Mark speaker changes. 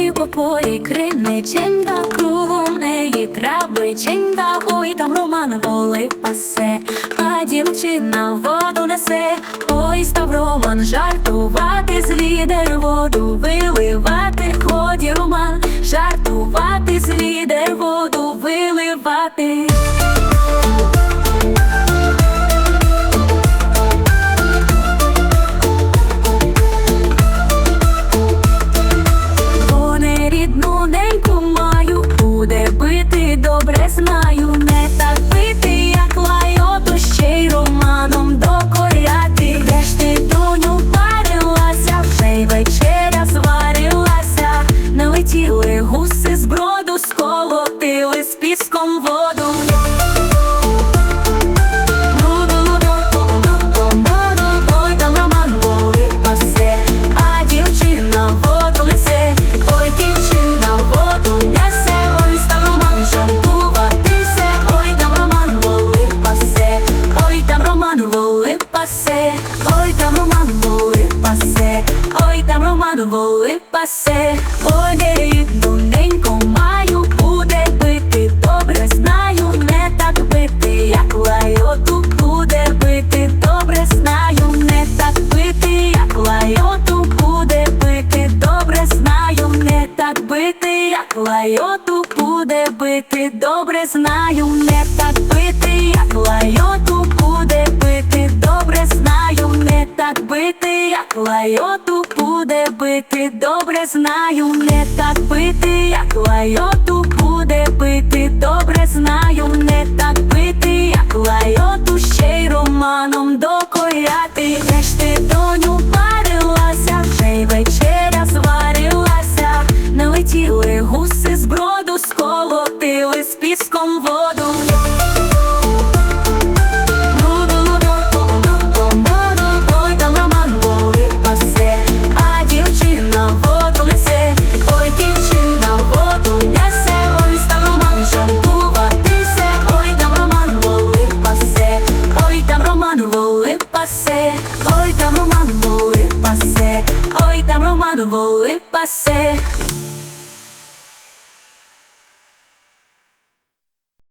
Speaker 1: Ой, по полі криниченька, кругом неї траби, травиченька, ой, там Роман воли пасе, а дівчина воду несе, ой, став Роман жартувати, з лідер воду виливати, ході Роман, жартувати, з лідер воду виливати. Піском воду. Ой, там Роман воли пасе, ой, дівчина воду лайоту, буде бити, добре знаю, не так бити, як лайоту, буде бити, добре знаю, не так бити, як лайоту, буде бити, добре знаю, не так бити, як лайоту, буде бити, добре знаю, не так бити, воду. Ой, там Роман воли пасе, а дівчина воду несе, ой, дівчина воду несе, ой, став Роман жартуватися, ой, там Роман воли пасе, ой, там Роман воли пасе, ой, там Роман воли пасе, ой, там Роман воли пасе.